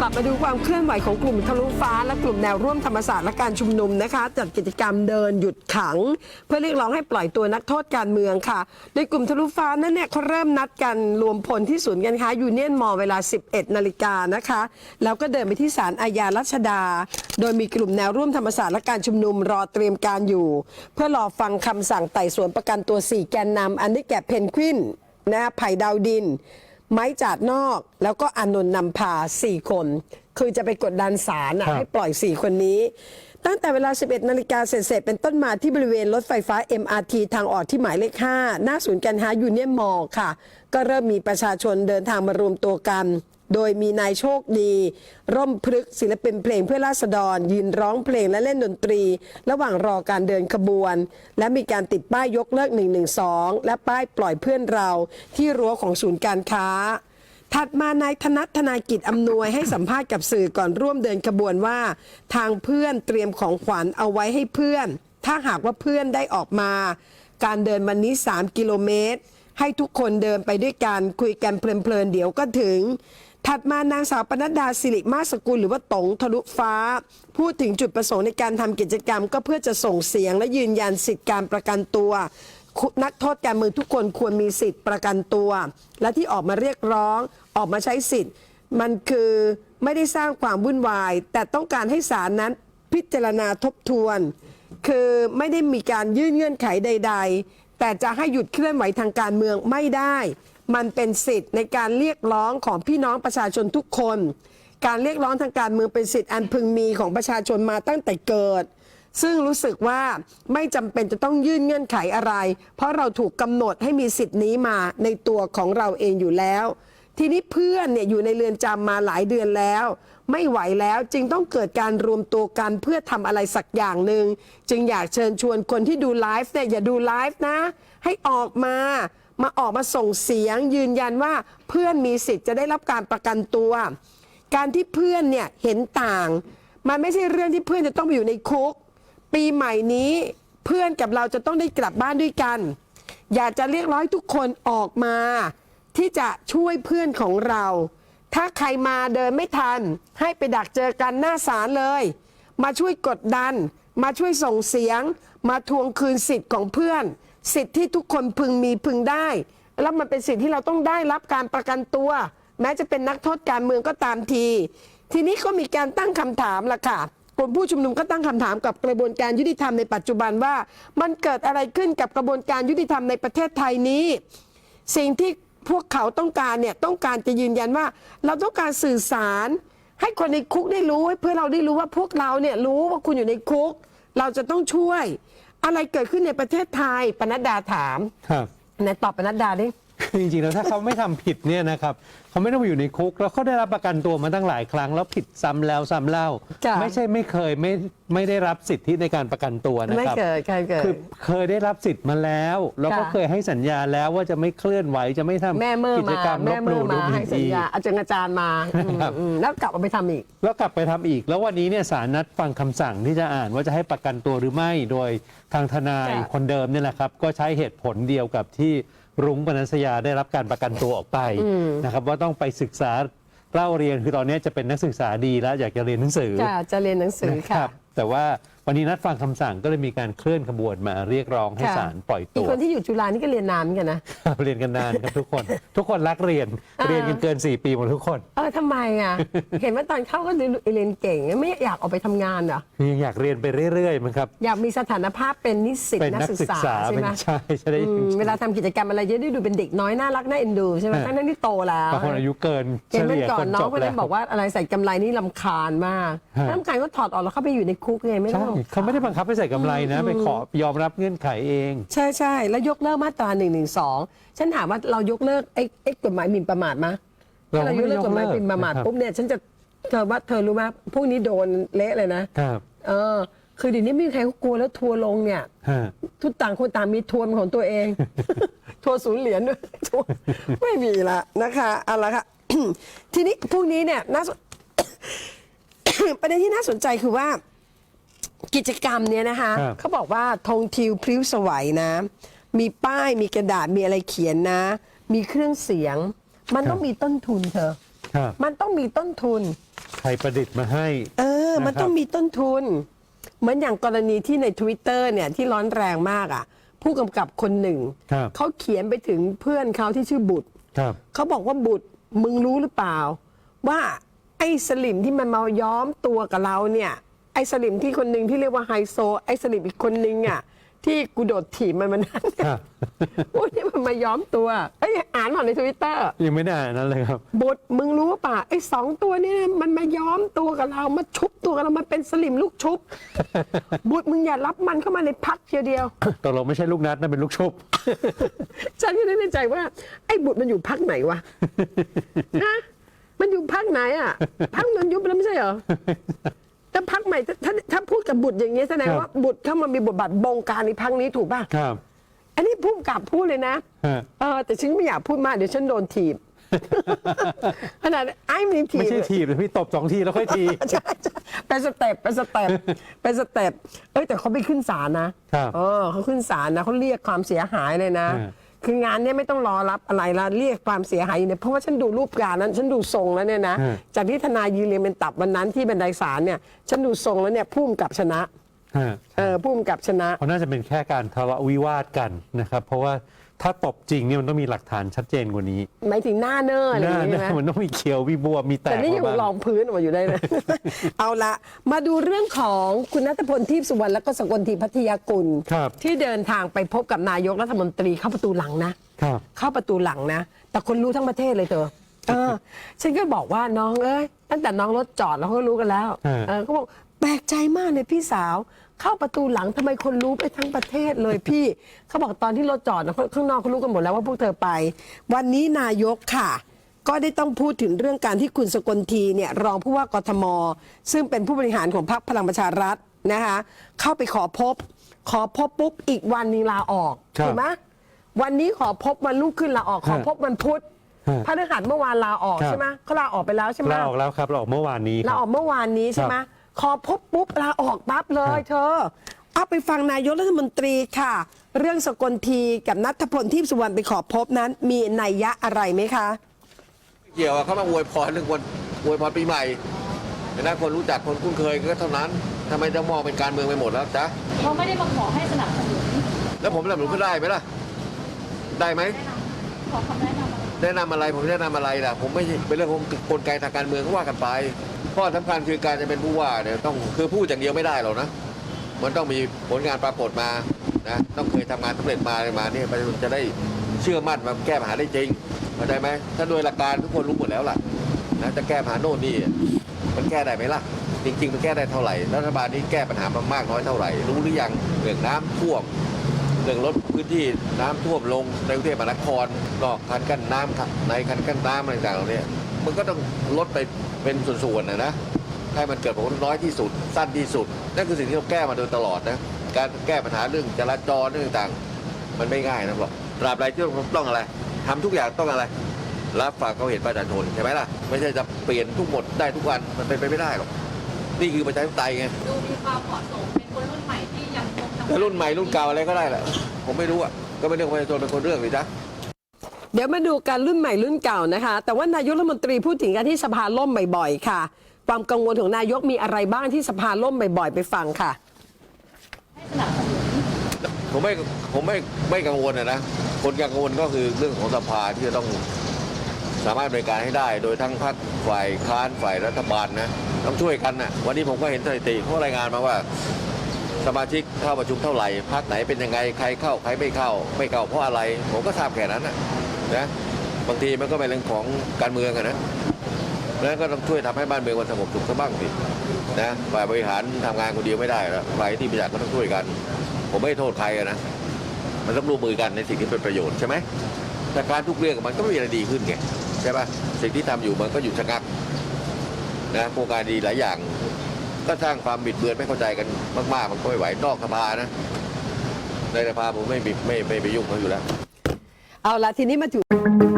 กลับมาดูความเคลื่อนไหวของกลุ่มทะลุฟ้า และกลุ่มแนวร่วมธรรมศาสตร์และการชุมนุมนะคะจัดกิจกรรมเดินหยุดขัง เพื่อเรียกร้องให้ปล่อยตัวนักโทษการเมืองค่ะ โดยกลุ่มทะลุฟ้านั้นเนี่ยเขาเริ่มนัดกันรวมพลที่ศูนย์การค้ายูเนียนมอเวลา 11 นาฬิกานะคะ แล้วก็เดินไปที่ศาลอาญารัชดา โดยมีกลุ่มแนวร่วมธรรมศาสตร์และการชุมนุมรอเตรียมการอยู่ เพื่อรอฟังคำสั่งไต่สวนประกันตัวสี่แกนนำอันได้แก่เพนกวินนะไผ่ดาวดิน ไม้จาดนอก แล้วก็อานนท์นำพา4คน คือจะไปกดดันศาลน่ะครับ ให้ปล่อย4คนนี้ ตั้งแต่เวลา 11 นาฬิกาเสร็จๆเป็นต้นมาที่บริเวณรถไฟฟ้า MRT ทางออกที่หมายเลข 5 หน้าศูนย์การค้ายูเนียนมอลค่ะ ก็เริ่มมีประชาชนเดินทางมารวมตัวกัน โดยมีนายโชคดี ร่มพฤกษ์ศิลปินเพลงเพื่อราษฎร ยืนร้องเพลงและเล่นดนตรี ระหว่างรอการเดินขบวน และมีการติดป้ายยกเลิก 112 และป้ายปล่อยเพื่อนเราที่รั้วของศูนย์การค้า ถัดมานายธนัทธนายกิจอำนวยให้สัมภาษณ์กับสื่อก่อนร่วมเดินขบวนว่า ทางเพื่อนเตรียมของขวัญเอาไว้ให้เพื่อน ถ้าหากว่าเพื่อนได้ออกมา การเดินวันนี้ 3 กิโลเมตรให้ทุกคนเดินไปด้วยกันคุยกันเพลินๆเดี๋ยวก็ถึง ถัดมานางสาวปนัดดาสิริมาสกุลหรือว่าตงทะลุฟ้า พูดถึงจุดประสงค์ในการทำกิจกรรม ก็เพื่อจะส่งเสียงและยืนยันสิทธิการประกันตัวนักโทษการเมืองทุกคนควรมีสิทธิ์ประกันตัว และที่ออกมาเรียกร้องออกมาใช้สิทธิ์ มันคือไม่ได้สร้างความวุ่นวาย แต่ต้องการให้ศาลนั้นพิจารณาทบทวน คือไม่ได้มีการยื่นเงื่อนไขใด ๆ แต่จะให้หยุดเคลื่อนไหวทางการเมืองไม่ได้ มันเป็นสิทธิ์ในการเรียกร้องของพี่น้องประชาชนทุกคน การเรียกร้องทางการเมืองเป็นสิทธิ์อันพึงมีของประชาชนมาตั้งแต่เกิด ซึ่งรู้สึกว่าไม่จำเป็นจะต้องยื่นเงื่อนไขอะไร เพราะเราถูกกำหนดให้มีสิทธิ์นี้มาในตัวของเราเองอยู่แล้ว ทีนี้เพื่อนเนี่ยอยู่ในเรือนจำมาหลายเดือนแล้ว ไม่ไหวแล้วจึงต้องเกิดการรวมตัวกันเพื่อทำอะไรสักอย่างหนึ่งจึงอยากเชิญชวนคนที่ดูไลฟ์เนี่ยอย่าดูไลฟ์นะ ให้ออกมา มาออกมาส่งเสียงยืนยันว่าเพื่อนมีสิทธิ์จะได้รับการประกันตัว การที่เพื่อนเนี่ยเห็นต่าง มันไม่ใช่เรื่องที่เพื่อนจะต้องไปอยู่ในคุก ปีใหม่นี้เพื่อนกับเราจะต้องได้กลับบ้านด้วยกัน อยากจะเรียกร้องให้ทุกคนออกมา ที่จะช่วยเพื่อนของเรา ถ้าใครมาเดินไม่ทัน ให้ไปดักเจอกันหน้าศาลเลย มาช่วยกดดัน มาช่วยส่งเสียง มาทวงคืนสิทธิ์ของเพื่อน สิทธิที่ทุกคนพึงมีพึงได้ แล้วมันเป็นสิทธิที่เราต้องได้รับการประกันตัว แม้จะเป็นนักโทษการเมืองก็ตามที ทีนี้ก็มีการตั้งคำถามละค่ะกลุ่มผู้ชุมนุมก็ตั้งคำถามกับกระบวนการยุติธรรมในปัจจุบันว่า มันเกิดอะไรขึ้นกับกระบวนการยุติธรรมในประเทศไทยนี้ สิ่งที่พวกเขาต้องการเนี่ยต้องการจะยืนยันว่า เราต้องการสื่อสาร ให้คนในคุกได้รู้เพื่อเราได้รู้ว่าพวกเราเนี่ยรู้ว่าคุณอยู่ในคุก เราจะต้องช่วย อะไรเกิดขึ้นในประเทศไทยปนัดดาถามครับไหนตอบปนัดดาดิ คือจริงๆแล้วถ้าเขาไม่ทำผิดเนี่ยนะครับเขาไม่ต้องไปอยู่ในคุก แล้วเขาได้รับประกันตัวมาตั้งหลายครั้ง แล้วผิดซ้ำแล้วซ้ำเล่า จ้ะ ไม่ใช่ไม่เคยไม่ไม่ได้รับสิทธิในการประกันตัวนะไม่ครับ เกิดใครเกิด คือเคยได้รับสิทธิ์มาแล้ว แล้วก็ค่ะ เคยให้สัญญาแล้วว่าจะไม่เคลื่อนไหวจะไม่ทำแม่เมื่อกิจมากรรมลแม่บหเมื่อลู่ดูมาหมิ่ให้นสัญอีก ญาอาจารย์อาจารย์มาอืมครับอืมแล้วกลับเอาไปทำอีก แล้วกลับไปทำอีก แล้ววันนี้เนี่ยศาลนัดฟังคำสั่งที่จะอ่านว่าจะให้ประกันตัวหรือไม่โดยทางทนายค่ะคนเดิมเนี่ยแหละครับ ก็ใช้เหตุผลเดียวกับที่ รุ้งปนัสยาได้รับการประกันตัวออกไปนะครับว่าต้องไปศึกษาเล่าเรียนคือตอนนี้จะเป็นนักศึกษาดีแล้วอยากจะเรียนหนังสือจะจะเรียนหนังสือนะคค่ะ รับแต่ว่า วันนี้นัดฟังคำสั่งก็เลยมีการเคลื่อนขบวนมาเรียกร้องให้ค่ะ ศาลปล่อยอีตักว คนที่อยู่จุฬานี่ก็เรียนนานเหมือนกันนะเรียนกันนานครับทุกคน ทุกคนรักเรียนอ่า เรียนกันเกิน 4 ปีหมดทุกคนเออทำไมอะ เห็นว่าตอนเข้าก็เรียนเก่งไม่อยากออกไปทำงานเหรอยังอยากเรียนไปเรื่อยๆมันครับอยากมีสถานภาพเป็นนิสิตเป็นนันักกศึศึกกษาษาใช่เป็นไหมใช่จะได้อืมเวลาทำกิจกรรมอะไรจะได้ดูเป็นเด็กน้อยน่ารักน่าเอ็นดูใช่ไหมอ่าทั้งๆที่โตแล้วบางคนอายุเกินเฉเห็นเมื่ลี่อยก่อคนนน้อจงบคนแล้นั้วนบอกว่าอะไรใส่กำไรนี่ลำคาญมากฮะลำคาญก็ถอดออกแล้วเข้าไปอยู่ในคุกไงไม่ต้ใช่องเขาไม่ได้บังคับให้ใส่กำไรนะ ไปขอยอมรับเงื่อนไขเอง ใช่ใช่แล้วยกเลิกมาตรา1นึฉันถามว่าเรายกเลิกไอ้ไอ้กฎหมายหมิ่นประมาทมะเราถ้าเราไม่ยกได้เลิกกฎหมายหมิ่นประมาทนะครับปุ๊บเนี่ยฉันจะเธอว่าเธอรู้ไหมพวกนี้โดนเละเลยนะครับ เออ คือเดี๋ยวนี้ไม่มีใครเขากลัวแล้วทัวร์ลงเนี่ย ฮะ ทุกต่างคนต่างมีทัวร์เป็นของตัวเอง ทัวร์ศูนย์เหรียญด้วยทัวร์ไม่มีละนะคะเอาละค่ะ ทีนี้พวกนี้เนี่ยน่าสน ประเด็นที่น่าสนใจคือว่า กิจกรรมเนี่ยนะคะครับ เขาบอกว่าธงทิวพริ้วสวัยนะ มีป้ายมีกระดาษมีอะไรเขียนนะ มีเครื่องเสียง มันต้องมีต้นทุนเธอ ครับมันต้องมีต้นทุน ใครประดิษฐ์มาให้ เออมันนะครับต้องมีต้นทุน เหมือนอย่างกรณีที่ใน Twitter เนี่ยที่ร้อนแรงมากอะ ผู้กำกับคนหนึ่ง ครับ เขาเขียนไปถึงเพื่อนเขาที่ชื่อบุตร ครับ เขาบอกว่าบุตรมึงรู้หรือเปล่า ว่าไอ้สลิมที่มันมาย้อมตัวกับเราเนี่ย ไอ้สลิมที่คนหนึ่งที่เรียกว่าไฮโซ ไอ้สลิมอีกคนหนึ่งอะ ที่กูโดดถีบมันมันนั้นครับโอ้ยนี่มันมาย้อมตัวเอ้ยอ่านมาในทวิตเตอร์ยังไม่ได้อ่านนั้นเลยครับบทมึงรู้ป่ะไอ้สองตัวเนี้มันมาย้อมตัวกับเรามาชุบตัวกับเรามันเป็นสลิมลูกชุบบุตรมึงอย่ารับมันเข้ามาในพักเดียวเดียว ตกลงไม่ใช่ลูกนัดนั่นเป็นลูกชุบ ฉันก็นึกในใจว่า ไอ้บุตรมันอยู่พักไหนวะ ฮะมันอยู่พักไหนอะพักมันยุบไปแล้วไม่ใช่เหรอ แต่พักใหม่ถ้าถ้าถ้าพูดกับบุตรอย่างเงี้ยแสดงครับว่าบุตรเข้ามามีบทบาทบงการในพักนี้ถูกป่ะครับ อันนี้พุ่มกับพูดเลยนะฮะเออแต่ฉันไม่อยากพูดมากเดี๋ยวฉันโดนถีบขนาดไอ้มีถีบไม่ใช่ทีบเลยพี่ตบสองทีแล้วค่อยทีใช่ใช่เป็นสเต็ปเป็นสเต็ปเป็นสเต็ปเอ้ยแต่เขาไปขึ้นศาลนะครับเออเขาขึ้นศาลนะเขาเรียกความเสียหายเลยนะอืม คืองานเนี้ยไม่ต้องรอรับอะไรละเรียกความเสียหายอยู่เนี่ยเพราะว่าฉันดูรูปการนั้น ฉันดูทรงแล้วเนี่ยนะ จากที่ทนายยืนเรียงเป็นตับวันนั้นที่บันไดศาลเนี่ยฉันดูทรงแล้วเนี่ยพุ่มกับชนะฮะเออพุ่มกับชนะ เพราะน่าจะเป็นแค่การทะเลาะวิวาทกันนะครับ เพราะว่า ถ้าตบจริงเนี่ยมันต้องมีหลักฐานชัดเจนกว่านี้หมายถึงหน้าเนอร์อะไรหอย่างน้างี้หใช่ไหมน้ามันต้องมีเคียวมีบวมมีแตแต่กนี่ยังมาบ้างรองพื้นออกมาอยู่ได้เลยเอาละมาดูเรื่องของคุณนัทพลทีพสุวรรณและก็สกลทีพัทยากุล ครับ ที่เดินทางไปพบกับนายกรัฐมนตรีเข้าประตูหลังนะ ครับ เข้าประตูหลังนะ แต่คนรู้ทั้งประเทศเลยเธอเออ ฉันก็บอกว่าน้องเอ้ยตั้งแต่น้องรถจอดแล้วเขาก็รู้กันแล้วฮะ เออเขาบอกแปลกใจมากเลยพี่สาว เข้าประตูหลังทำไมคนรู้ไปทั้งประเทศเลยพี่ เขาบอกตอนที่รถจอดนะข้างนอกเขารู้กันหมดแล้วว่าพวกเธอไป วันนี้นายกค่ะ ก็ได้ต้องพูดถึงเรื่องการที่คุณสกลทีเนี่ยรองผู้ว่ากทม ซึ่งเป็นผู้บริหารของพรรคพลังประชารัฐนะคะเข้าไปขอพบ ขอพบปุ๊บอีกวันหนึงลาออกครับถูกไหมวันนี้ขอพบวันรุ่งขึ้นลาออกขอฮะพบวันพุธฮะพฤหัสเมื่อวานลาออกครับ ใช่ไหมเขาลาออกไปแล้วใช่ไหมลาออกแล้วครับลาออกเมื่อวานนี้คลารับ ออกเมื่อวานนี้ใช่ไหม ขอพบปุ๊บลาออกปั๊บเลยครับเธอ เอาไปฟังนายกรัฐมนตรีค่ะ เรื่องสกลทีกับนัทพลทีพสุวรรณไปขอพบนั้น มีนัยยะอะไรไหมคะ เกี่ยวอะเขามาอวยพรเรื่องวันอวยพรปีใหม่เป็นนักคนรู้จักคนคุ้นเคยก็เท่านั้นทำไมจะมองเป็นการเมืองไปหมดแล้วจ๊ะเขาไม่ได้มาขอให้สนับสนุนแล้วผมสนับสนุนก็ได้ไหมล่ะ ได้ไหมขอคำแนะนำอะไรแนะนำอะไรผมแนะนำอะไรล่ะ ผมไม่ใช่เป็นเรื่องของกลไกทางการเมืองก็ว่ากันไป ข้อสำคัญคือการจะเป็นผู้ว่าเนี่ยต้องคือพูดอย่างเดียวไม่ได้หรอกนะ มันต้องมีผลงานปรากฏมานะต้องเคยทำงานสำเร็จมาอะไรมาเนี่ยมันจะได้เชื่อมั่นมาแก้ปัญหาได้จริงเข้าใจไหมถ้าโดยหลักการทุกคนรู้หมดแล้วล่ะนะจะแก้ปัญหาโน่นนี่มันแก้ได้ไหมล่ะ จริง ๆ มันแก้ได้เท่าไหร่รัฐบาลนี้แก้ปัญหามามากน้อยเท่าไหร่ รู้หรือยังเรื่องน้ำท่วมเรื่องลดพื้นที่น้ำท่วมลงในกรุงเทพมหานครนอกคันกั้นน้ำครับในคันกั้นน้ำอะไรต่างๆเหล่านี้ มันก็ต้องลดไปเป็นส่วนๆนะนะให้มันเกิดผลน้อยที่สุด สั้นที่สุด นั่นคือสิ่งที่เราแก้มาโดยตลอดนะการแก้ปัญหาเรื่องจราจรเรื่องต่างๆ มันไม่ง่ายนะหรอกตราบใดที่ต้องต้องอะไรทำทุกอย่างต้องอะไร รับฝากเขามเห็นประชาชนใช่ไหมล่ะ ไม่ใช่จะเปลี่ยนทุกหมดได้ทุกวันมันเป็นไปไม่ได้หรอกนี่คือประชาธิปไตยไงดูมีความเหมาะสมเป็นคนรุ่นใหม่ที่ยังคงทำงารุ่นใหม่รุ่นเก่าอะไรก็ได้แหละผมไม่รู้อะก็เป็นเรื่องของประชาชนเป็นคนเรื่องเลยจ้ะ เดี๋ยวมาดูการรุ่นใหม่รุ่นเก่านะคะ แต่ว่านายกรัฐมนตรีพูดถึงการที่สภาล่มบ่อยๆค่ะ ความกังวลของนายกมีอะไรบ้างที่สภาล่มบ่อยๆ ไปฟังค่ะ ผมไม่ผมไม่ไม่กังวลนะนะคนกังวลก็คือเรื่องของสภาที่จะต้องสามารถบริการให้ได้ โดยทั้งพรรคฝ่ายค้านฝ่ายรัฐบาลนะต้องช่วยกันนะวันนี้ผมก็เห็นสถิติเขารายงานมาว่าสมาชิกเข้าประชุมเท่าไหร่พรรคไหนเป็นยังไงใครเข้าใครไม่เข้า ไม่เข้าเพราะอะไร ผมก็ทราบแค่นั้นนะ นะบางทีมันก็เป็นเรื่องของการเมืองอะนะนั้นก็ต้องช่วยทำให้บ้านเมืองมันสงบสุขซะบ้างสินะฝ่ายบริหารทำงานคนเดียวไม่ได้แล้วฝ่ายที่ประหยัดก็ต้องช่วยกัน ผมไม่โทษใครอะนะมันต้องร่วมมือกันในสิ่งที่เป็นประโยชน์ใช่ไหมแต่การทุกเรื่องมันก็ไม่มีอะไรดีขึ้นไงใช่ปะสิ่งที่ทำอยู่มันก็อยู่ชะงักนะโครงการดีหลายอย่าง ก็สร้างความบิดเบือนไม่เข้าใจกันมาก ๆ มันก็ไม่ไหวนอกสภานะในสภาผมไม่ไม่ไม่ไปยุ่งเขาอยู่แล้ว เอาละทีนี้มาถึง